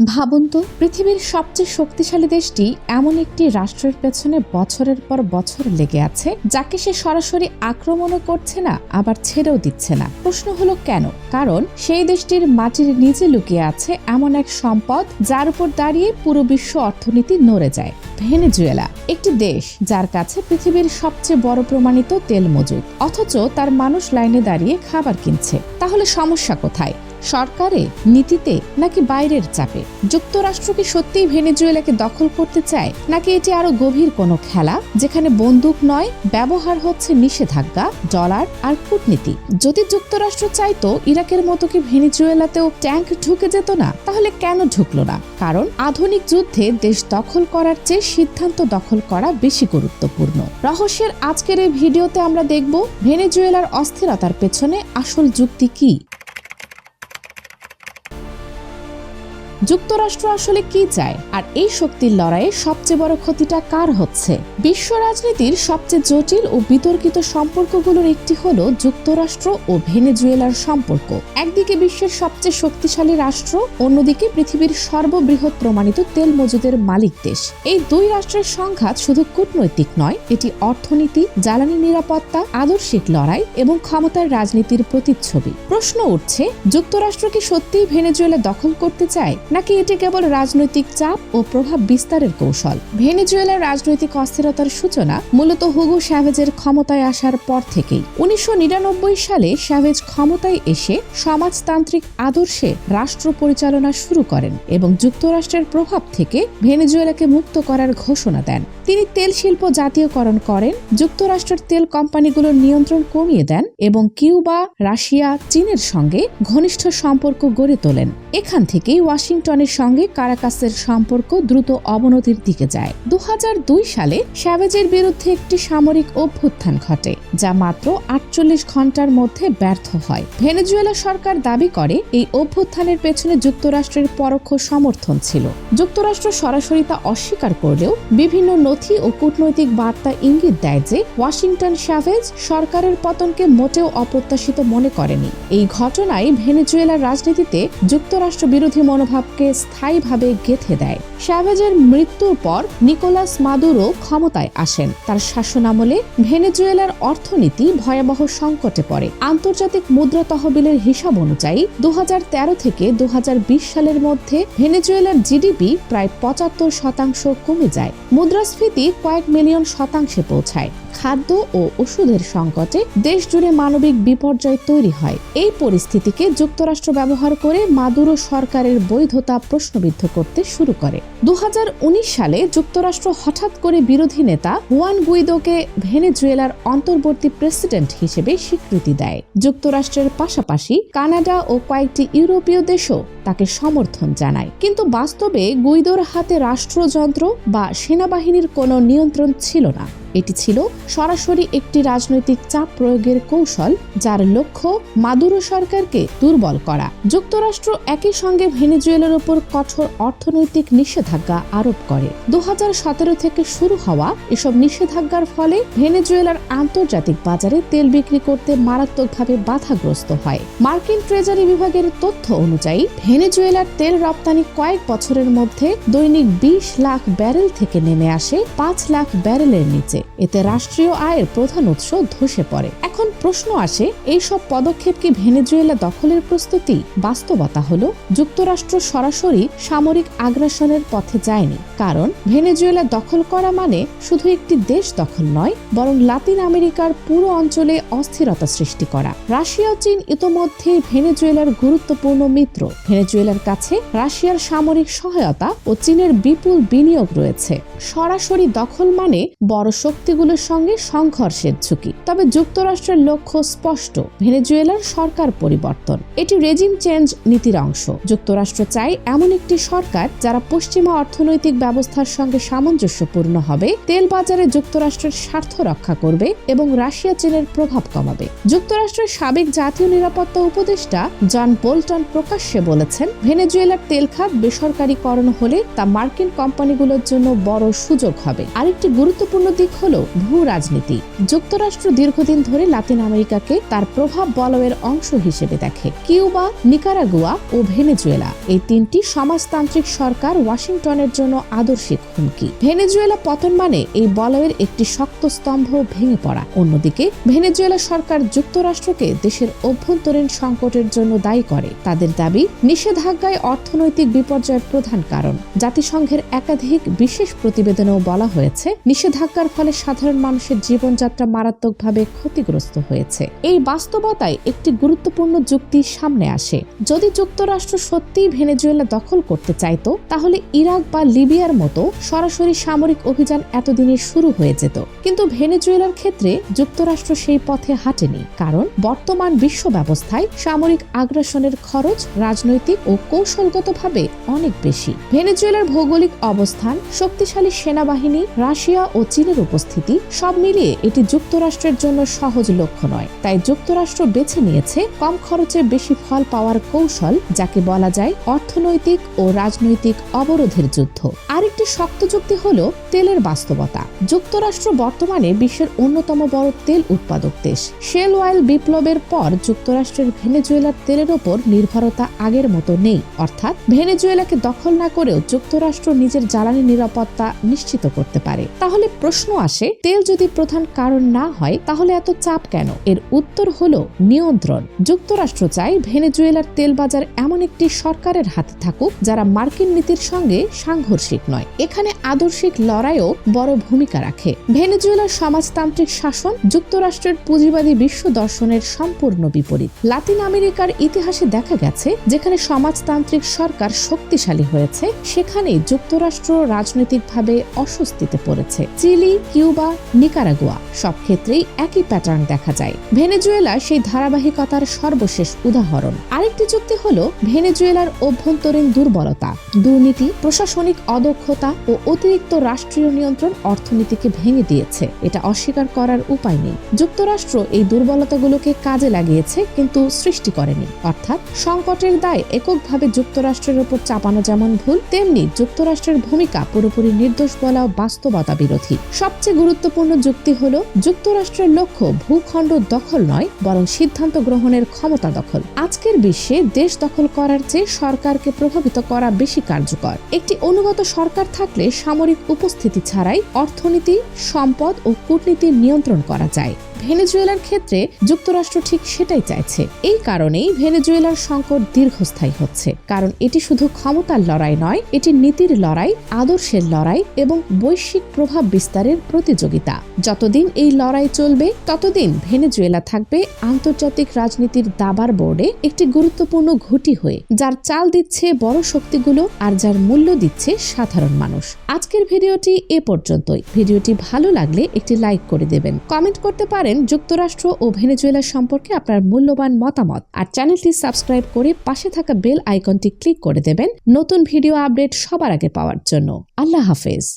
ভাবুন তো, পৃথিবীর সবচেয়ে শক্তিশালী দেশটি এমন একটি রাষ্ট্রের পেছনে বছরের পর বছর লেগে আছে, যাকে সে সরাসরি আক্রমণও করছে না, আবার ছেড়েও দিচ্ছে না। প্রশ্ন হলো কেন? কারণ সেই দেশটির মাটির নিচে লুকিয়ে আছে এমন এক সম্পদ যার উপর দাঁড়িয়ে পুরো বিশ্ব অর্থনীতি নড়ে যায়। ভেনেজুয়েলা, একটি দেশ যার কাছে পৃথিবীর সবচেয়ে বড় প্রমাণিত তেল মজুদ, অথচ তার মানুষ লাইনে দাঁড়িয়ে খাবার কিনছে। তাহলে সমস্যা কোথায়? সরকারে, নীতিতে নাকি বাইরের চাপে? যুক্তরাষ্ট্র কি সত্যিই ভেনেজুয়েলাকে দখল করতে চায়? নাকি এটি আরও গভীর কোনো খেলা, যেখানে বন্দুক নয়, ব্যবহার হচ্ছে নিষেধাজ্ঞা, ডলার আর কূটনীতি? যদি যুক্তরাষ্ট্র চাইতো, ইরাকের মতো কি ভেনেজুয়েলাতেও ট্যাঙ্ক ঢুকে যেত না, তাহলে কেন ঢুকলো না? কারণ আধুনিক যুদ্ধে দেশ দখল করার চেয়ে সিদ্ধান্ত দখল করা বেশি গুরুত্বপূর্ণ। রহস্যের আজকের এই ভিডিওতে আমরা দেখব, ভেনেজুয়েলার অস্থিরতার পেছনে আসল যুক্তি কি? যুক্তরাষ্ট্র আসলে কি চায়? আর এই শক্তির লড়াইয়ে সবচেয়ে বড় ক্ষতিটা কার হচ্ছে? বিশ্ব রাজনীতির সবচেয়ে জটিল ও বিতর্কিত সম্পর্কগুলোর একটি হলো যুক্তরাষ্ট্র ও ভেনেজুয়েলার সম্পর্ক। একদিকে বিশ্বের সবচেয়ে শক্তিশালী রাষ্ট্র, অন্যদিকে পৃথিবীর সর্ববৃহৎ প্রমাণিত তেল মজুদের মালিক দেশ। এই দুই রাষ্ট্রের সংঘাত শুধু কূটনৈতিক নয়, এটি অর্থনীতি, জ্বালানি নিরাপত্তা, আদর্শিক লড়াই এবং ক্ষমতার রাজনীতির প্রতিচ্ছবি। প্রশ্ন উঠছে, যুক্তরাষ্ট্র কি সত্যিই ভেনেজুয়েলা দখল করতে চায়? নাকি এটি কেবল রাজনৈতিক চাপ ও প্রভাব বিস্তারের কৌশল? ভেনেজুয়েলার রাজনৈতিক অস্থিরতার সূচনা মূলত হুগো স্যাভেজের ক্ষমতায় আসার পর থেকেই। উনিশশো নিরানব্বই সালে স্যাভেজ ক্ষমতায় এসে সমাজতান্ত্রিক আদর্শে রাষ্ট্র পরিচালনা শুরু করেন এবং যুক্তরাষ্ট্রের প্রভাব থেকে ভেনেজুয়েলাকে মুক্ত করার ঘোষণা দেন। তিনি তেল শিল্প জাতীয়করণ করেন, যুক্তরাষ্ট্রের তেল কোম্পানিগুলোর নিয়ন্ত্রণ কমিয়ে দেন এবং কিউবা, রাশিয়া, চীনের সঙ্গে ঘনিষ্ঠ সম্পর্ক গড়ে তোলেন। এখান থেকেই ওয়াশিংটনের সঙ্গে কারাকাসের সম্পর্ক দ্রুত অবনতির দিকে যায়। দু সালে স্যাভেজের বিরুদ্ধে একটি সামরিক অভ্যুত্থান ঘটে, যা মাত্র আটচল্লিশ ঘণ্টার মধ্যে ব্যর্থ হয়। ভেনেজুয়েলা সরকার দাবি করে, এই অভ্যুত্থানের পেছনে যুক্তরাষ্ট্রের পরোক্ষ সমর্থন ছিল। যুক্তরাষ্ট্র সরাসরি তা অস্বীকার করলেও বিভিন্ন নথি ও কূটনৈতিক বার্তা ইঙ্গিত দেয় যে, ওয়াশিংটন স্যাভেজ সরকারের পতনকে মোটেও অপ্রত্যাশিত মনে করেনি। এই ঘটনায় ভেনেজুয়েলার রাজনীতিতে যুক্তরাষ্ট্র বিরোধী মনোভাবকে স্থায়ীভাবে গেঁথে দেয়। স্যাভেজের মৃত্যুর পর নিকোলাস মাদুরো ক্ষমতায় আসেন। তার শাসনামলে ভেনেজুয়েলার অর্থনীতি ভয়াবহ সংকটে পড়ে। আন্তর্জাতিক মুদ্রা তহবিলের হিসাব অনুযায়ী দু হাজার তেরো থেকে দু হাজার বিশ সালের মধ্যে ভেনেজুয়েলার জিডিপি প্রায় পঁচাত্তর শতাংশ কমে যায়। মুদ্রাস্ফীতি কয়েক মিলিয়ন শতাংশে পৌঁছায়। খাদ্য ও ওষুধের সংকটে দেশ জুড়ে মানবিক বিপর্যয় তৈরি হয়। এই পরিস্থিতিকে যুক্তরাষ্ট্র ব্যবহার করে মাদুরো সরকারের বৈধতা প্রশ্নবিদ্ধ করতে শুরু করে। দু হাজার উনিশ সালে যুক্তরাষ্ট্র হঠাৎ করে বিরোধী নেতা হুয়ান গুইদোকে ভেনেজুয়েলার অন্তর্বর্তী প্রেসিডেন্ট হিসেবে স্বীকৃতি দেয়। যুক্তরাষ্ট্রের পাশাপাশি কানাডা ও কয়েকটি ইউরোপীয় দেশও তাকে সমর্থন জানায়। কিন্তু বাস্তবে গুইদোর হাতে রাষ্ট্রযন্ত্র বা সেনাবাহিনীর কোনো নিয়ন্ত্রণ ছিল না। এটি ছিল সরাসরি একটি রাজনৈতিক চাপ প্রয়োগের কৌশল যার লক্ষ্য মাদুরো সরকারকে দুর্বল করা। যুক্তরাষ্ট্র একই সঙ্গে ভেনেজুয়েলার উপর কঠোর অর্থনৈতিক নিষেধাজ্ঞা আরোপ করে। দু হাজার সতেরো থেকে শুরু হওয়া এসব নিষেধাজ্ঞার ফলে ভেনেজুয়েলার আন্তর্জাতিক বাজারে তেল বিক্রি করতে মারাত্মকভাবে বাধাগ্রস্ত হয়। মার্কিন ট্রেজারি বিভাগের তথ্য অনুযায়ী, ভেনেজুয়েলার তেল রপ্তানি কয়েক বছরের মধ্যে দৈনিক বিশ লাখ ব্যারেল থেকে নেমে আসে পাঁচ লাখ ব্যারেলের নিচে। এতে রাষ্ট্রীয় আয়ের প্রধান উৎস ধসে পড়ে। এখন প্রশ্ন আসে এই সব পদক্ষেপ কি ভেনেজুয়েলা দখলের প্রস্তুতি? বাস্তবতা হল, যুক্তরাষ্ট্র সরাসরি সামরিক আগ্রাসনের পথে যায়নি। কারণ, ভেনেজুয়েলা দখল করা মানে শুধু একটি দেশ দখল নয়, বরং লাতিন আমেরিকার পুরো অঞ্চলে অস্থিরতা সৃষ্টি করা। রাশিয়া চীন ইতোমধ্যে ভেনেজুয়েলার গুরুত্বপূর্ণ মিত্র। ভেনেজুয়েলার কাছে রাশিয়ার সামরিক সহায়তা ও চীনের বিপুল বিনিয়োগ রয়েছে। সরাসরি দখল মানে বড় শক্তিগুলোর সঙ্গে সংঘর্ষের ঝুঁকি। তবে যুক্তরাষ্ট্রের লক্ষ্য স্পষ্ট, ভেনেজুয়েলার সরকার পরিবর্তন। এটি রেজিম চেঞ্জ নীতির অংশ। যুক্তরাষ্ট্র চাই এমন একটি সরকার যারা পশ্চিমা অর্থনৈতিক ব্যবস্থার সঙ্গে সামঞ্জস্যপূর্ণ হবে, তেল বাজারে যুক্তরাষ্ট্রের স্বার্থ রক্ষা করবে এবং রাশিয়া চীনের প্রভাব কমাবে। যুক্তরাষ্ট্রের সাবেক জাতীয় নিরাপত্তা উপদেষ্টা জন বোল্টন প্রকাশ্যে বলেছেন, ভেনেজুয়েলার তেল খাত বেসরকারীকরণ হলে তা মার্কিন কোম্পানিগুলোর জন্য বড় সুযোগ হবে। আরেকটি গুরুত্বপূর্ণ দিক হলো ভূ রাজনীতি। যুক্তরাষ্ট্র দীর্ঘদিন ধরে লাতিন আমেরিকাকে তার প্রভাব বলয়ের অংশ হিসেবে দেখে। কিউবা, নিকারাগুয়া ও ভেনেজুয়েলা এই তিনটি সমাজতান্ত্রিক সরকার ওয়াশিংটনের জন্য আদর্শিক হুমকি। ভেনেজুয়েলা পতন মানে এই বলয়ের একটি শক্ত স্তম্ভ ভেঙে পড়া। অন্যদিকে, ভেনেজুয়েলা সরকার যুক্তরাষ্ট্রকে দেশের অভ্যন্তরীণ সংকটের জন্য দায়ী করে। তাদের দাবি, নিষেধাজ্ঞায় অর্থনৈতিক বিপর্যয়ের প্রধান কারণ। জাতিসংঘের একাধিক বিশেষ প্রতিবেদনেও বলা হয়েছে, নিষেধাজ্ঞার ফলে সাধারণ মানুষের জীবনযাত্রা মারাত্মকভাবে ক্ষতিগ্রস্ত হয়েছে। এই বাস্তবতায় একটি গুরুত্বপূর্ণ যুক্তি সামনে আসে। যদি যুক্তরাষ্ট্র সত্যিই ভেনেজুয়েলা দখল করতে চাইতো, তাহলে ইরাক বা লিবিয়ার মতো সরাসরি সামরিক অভিযান এতদিনে শুরু হয়ে যেত। কিন্তু ভেনেজুয়েলার ক্ষেত্রে যুক্তরাষ্ট্র সেই পথে হাঁটেনি, কারণ বর্তমান বিশ্ব ব্যবস্থায় সামরিক আগ্রাসনের খরচ রাজনৈতিক ও কৌশলগতভাবে অনেক বেশি। ভেনেজুয়েলার ভৌগোলিক অবস্থান, শক্তিশালী সেনাবাহিনী, রাশিয়া ও চীনের উপস্থিতি সব মিলিয়ে এটি যুক্তরাষ্ট্রের জন্য সহজ লক্ষ্য নয়। তাই যুক্তরাষ্ট্র বেছে নিয়েছে কম খরচে বেশি ফল পাওয়ার কৌশল, যাকে বলা যায় অর্থনৈতিক ও রাজনৈতিক অবরোধের যুদ্ধ। আরেকটি শক্ত যুক্তি হল তেলের বাস্তবতা। যুক্তরাষ্ট্র বর্তমানে বিশ্বের অন্যতম বড় তেল উৎপাদক দেশ। শেল অয়েল বিপ্লবের পর যুক্তরাষ্ট্রের ভেনেজুয়েলার তেলের ওপর নির্ভরতা আগের মতো নেই। অর্থাৎ ভেনেজুয়েলাকে দখল না করেও যুক্তরাষ্ট্র নিজের জ্বালানি নিরাপত্তা নিশ্চিত করতে পারে। তাহলে প্রশ্ন আসে, তেল যদি প্রধান কারণ না হয়, তাহলে এত চাপ কেন? এর উত্তর হলো নিয়ন্ত্রণ। যুক্তরাষ্ট্র চায় ভেনেজুয়েলার তেল বাজার এমন একটি সরকারের হাতে থাকুক, যারা মার্কিন নীতির সঙ্গে সাংঘর্ষিক নয়। এখানে আদর্শিক লড়াইও বড় ভূমিকা রাখে। ভেনেজুয়েলার সমাজতান্ত্রিক শাসন যুক্তরাষ্ট্রের পুঁজিবাদী বিশ্ব দর্শনের সম্পূর্ণ বিপরীত। লাতিন আমেরিকার ইতিহাসে দেখা গেছে, যেখানে সমাজতান্ত্রিক সরকার শক্তিশালী হয়েছে, সেখানেই যুক্তরাষ্ট্র রাজনৈতিকভাবে অস্বস্তিতে পড়েছে। চিলি কিউবা, নিকারাগুয়া, সব ক্ষেত্রেই একই প্যাটার্ন দেখা যায়। ভেনেজুয়েলা সেই ধারাবাহিকতার সর্বশেষ উদাহরণ। আরেকটি যুক্তি হল ভেনেজুয়েলার অভ্যন্তরীণ দুর্বলতা। দুর্নীতি, প্রশাসনিক অদক্ষতা ও অতিরিক্ত রাষ্ট্রীয় নিয়ন্ত্রণ অর্থনীতিকে ভেঙে দিয়েছে। এটা অস্বীকার করার উপায় নেই। যুক্তরাষ্ট্র এই দুর্বলতাগুলোকে কাজে লাগিয়েছে, কিন্তু সৃষ্টি করেনি। অর্থাৎ সংকটের দায় এককভাবে যুক্তরাষ্ট্রের উপর চাপানো যেমন ভুল, তেমনি যুক্তরাষ্ট্রের ভূমিকা পুরোপুরি নির্দোষ বলাও বাস্তবতা বিরোধী সবচেয়ে গুরুত্বপূর্ণ যুক্তি হল, যুক্তরাষ্ট্রের লক্ষ্য ভূখণ্ড দখল নয়, বরং সিদ্ধান্ত গ্রহণের ক্ষমতা দখল। আজকের বিশ্বে দেশ দখল করার চেয়ে সরকারকে প্রভাবিত করা বেশি কার্যকর। একটি অনুগত সরকার থাকলে সামরিক উপস্থিতি ছাড়াই অর্থনীতি, সম্পদ ও কূটনীতি নিয়ন্ত্রণ করা যায়। ভেনেজুয়েলার ক্ষেত্রে যুক্তরাষ্ট্র ঠিক সেটাই চাইছে। এই কারণেই ভেনেজুয়েলার সংকট দীর্ঘস্থায়ী হচ্ছে। কারণ এটি শুধু ক্ষমতার লড়াই নয়, এটি নীতির লড়াই, আদর্শের লড়াই এবং বৈশ্বিক প্রভাব বিস্তারের প্রতিযোগিতা। যতদিন এই লড়াই চলবে, ততদিন ভেনেজুয়েলা থাকবে আন্তর্জাতিক রাজনীতির দাবার বোর্ডে একটি গুরুত্বপূর্ণ ঘুটি হয়ে, যার চাল দিচ্ছে বড় শক্তিগুলো আর যার মূল্য দিচ্ছে সাধারণ মানুষ। আজকের ভিডিওটি এ পর্যন্তই। ভিডিওটি ভালো লাগলে একটি লাইক করে দেবেন। কমেন্ট করতে পারেন। যুক্তরাষ্ট্র ও ভেনেজুয়েলার সম্পর্কে আপনার মূল্যবান মতামত। আর চ্যানেলটি সাবস্ক্রাইব করে পাশে থাকা বেল আইকনটি ক্লিক করে দেবেন। নতুন ভিডিও আপডেট সবার আগে পাওয়ার জন্য। আল্লাহ হাফেজ।